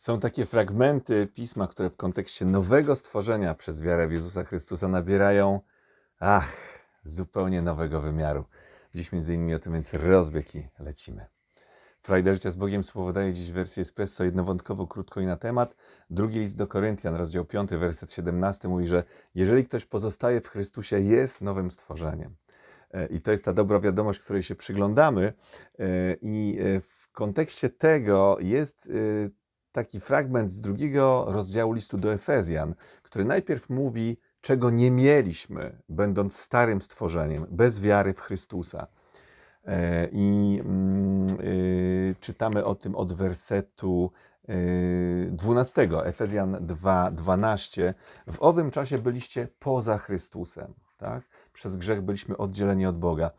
Są takie fragmenty pisma, które w kontekście nowego stworzenia przez wiarę w Jezusa Chrystusa nabierają, ach, zupełnie nowego wymiaru. Dziś między innymi o tym, więc rozbieg lecimy. Frajda Życia z Bogiem słowo daje dziś wersję Espresso jednowątkowo, krótko i na temat. Drugi list do Koryntian, rozdział 5, werset 17 mówi, że jeżeli ktoś pozostaje w Chrystusie, jest nowym stworzeniem. E, I to jest ta dobra wiadomość, której się przyglądamy. E, I e, w kontekście tego jest taki fragment z drugiego rozdziału listu do Efezjan, który najpierw mówi, czego nie mieliśmy, będąc starym stworzeniem, bez wiary w Chrystusa. I mm, czytamy o tym od wersetu 12, Efezjan 2, 12. W owym czasie byliście poza Chrystusem, tak? Przez grzech byliśmy oddzieleni od Boga.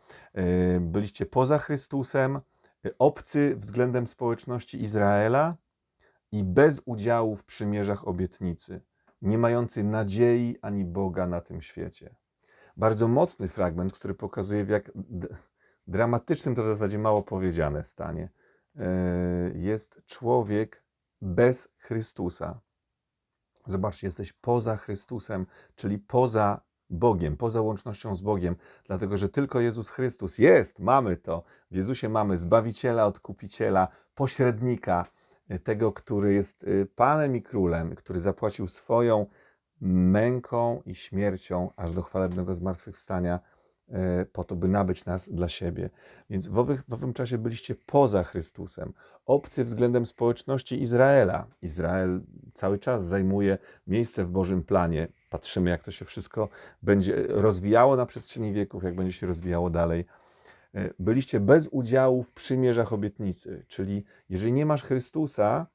Byliście poza Chrystusem, obcy względem społeczności Izraela i bez udziału w przymierzach obietnicy, nie mający nadziei ani Boga na tym świecie. Bardzo mocny fragment, który pokazuje, w jak dramatycznym, to w zasadzie mało powiedziane stanie jest człowiek bez Chrystusa. Zobaczcie, jesteś poza Chrystusem, czyli poza Bogiem, poza łącznością z Bogiem, dlatego że tylko Jezus Chrystus jest, mamy to. W Jezusie mamy Zbawiciela, Odkupiciela, pośrednika, tego, który jest y, Panem i Królem, który zapłacił swoją męką i śmiercią aż do chwalebnego zmartwychwstania E, po to, by nabyć nas dla siebie. Więc w, owych, w owym czasie byliście poza Chrystusem, obcy względem społeczności Izraela. Izrael cały czas zajmuje miejsce w Bożym planie. Patrzymy, jak to się wszystko będzie rozwijało na przestrzeni wieków, jak będzie się rozwijało dalej. E, byliście bez udziału w przymierzach obietnicy, czyli jeżeli nie masz Chrystusa,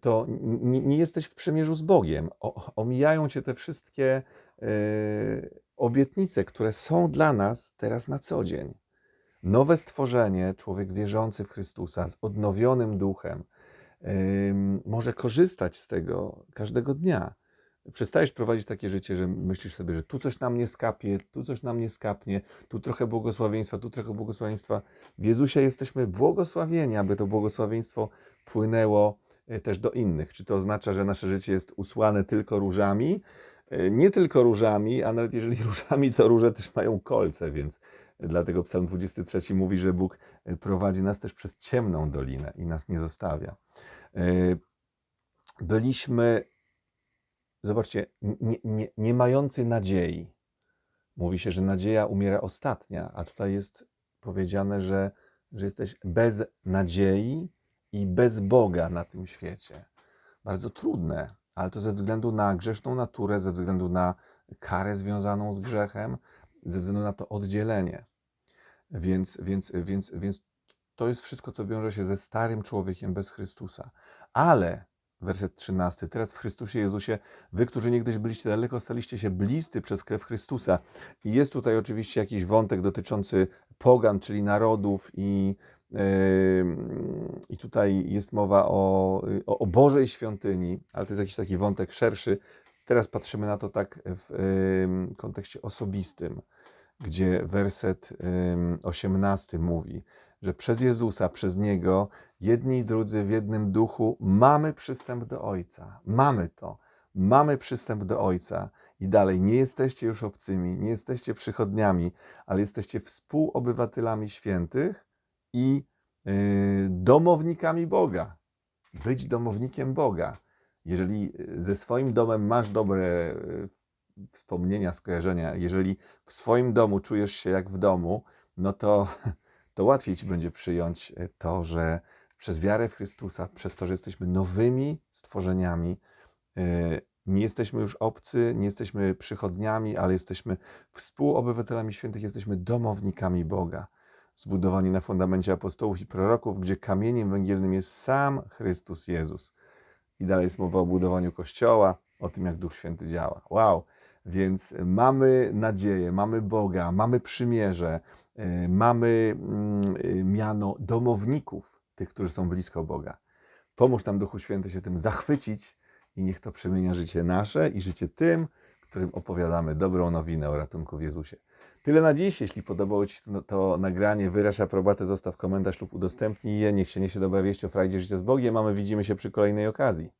to nie, nie jesteś w przymierzu z Bogiem. O, omijają cię te wszystkie. Yy, obietnice, które są dla nas teraz na co dzień. Nowe stworzenie, człowiek wierzący w Chrystusa, z odnowionym duchem, yy, może korzystać z tego każdego dnia. Przestajesz prowadzić takie życie, że myślisz sobie, że tu coś nam nie skapie, tu coś nam nie skapnie, tu trochę błogosławieństwa, tu trochę błogosławieństwa. W Jezusie jesteśmy błogosławieni, aby to błogosławieństwo płynęło e, też do innych. Czy to oznacza, że nasze życie jest usłane tylko różami? E, nie tylko różami, a nawet jeżeli różami, to róże też mają kolce, więc dlatego Psalm 23 mówi, że Bóg e, prowadzi nas też przez ciemną dolinę i nas nie zostawia. Byliśmy, zobaczcie, nie, nie, nie mający nadziei. Mówi się, że nadzieja umiera ostatnia, a tutaj jest powiedziane, że, że jesteś bez nadziei i bez Boga na tym świecie. Bardzo trudne ale to ze względu na grzeszną naturę, ze względu na karę związaną z grzechem, ze względu na to oddzielenie. Więc, więc, więc, więc to jest wszystko, co wiąże się ze starym człowiekiem bez Chrystusa. Ale, werset 13, teraz w Chrystusie Jezusie, wy, którzy niegdyś byliście daleko, staliście się bliscy przez krew Chrystusa. I jest tutaj oczywiście jakiś wątek dotyczący pogan, czyli narodów i i tutaj jest mowa o, o, o Bożej świątyni, ale to jest jakiś taki wątek szerszy. Teraz patrzymy na to tak w kontekście osobistym, gdzie werset 18 mówi, że przez Jezusa, przez Niego, jedni i drudzy w jednym duchu mamy przystęp do Ojca. Mamy to. Mamy przystęp do Ojca. I dalej, nie jesteście już obcymi, nie jesteście przychodniami, ale jesteście współobywatelami świętych i y, domownikami Boga. Być domownikiem Boga. Jeżeli y, ze swoim domem masz dobre y, wspomnienia, skojarzenia, jeżeli w swoim domu czujesz się jak w domu, no to, to łatwiej ci będzie przyjąć to, że przez wiarę w Chrystusa, przez to, że jesteśmy nowymi stworzeniami, nie jesteśmy już obcy, nie jesteśmy przychodniami, ale jesteśmy współobywatelami świętych, jesteśmy domownikami Boga zbudowani na fundamencie apostołów i proroków, gdzie kamieniem węgielnym jest sam Chrystus Jezus. I dalej jest mowa o budowaniu Kościoła, o tym, jak Duch Święty działa. Wow! Więc mamy nadzieję, mamy Boga, mamy przymierze, y, mamy mm, y, miano domowników, tych, którzy są blisko Boga. Pomóż nam, Duchu Święty, się tym zachwycić i niech to przemienia życie nasze i życie tym, którym opowiadamy dobrą nowinę o ratunku w Jezusie. Tyle na dziś. Jeśli podobało Ci to, to, nagranie, wyraź aprobatę, zostaw komentarz lub udostępnij je. Niech się niesie dobra wieść o frajdzie życia z Bogiem, a my widzimy się przy kolejnej okazji.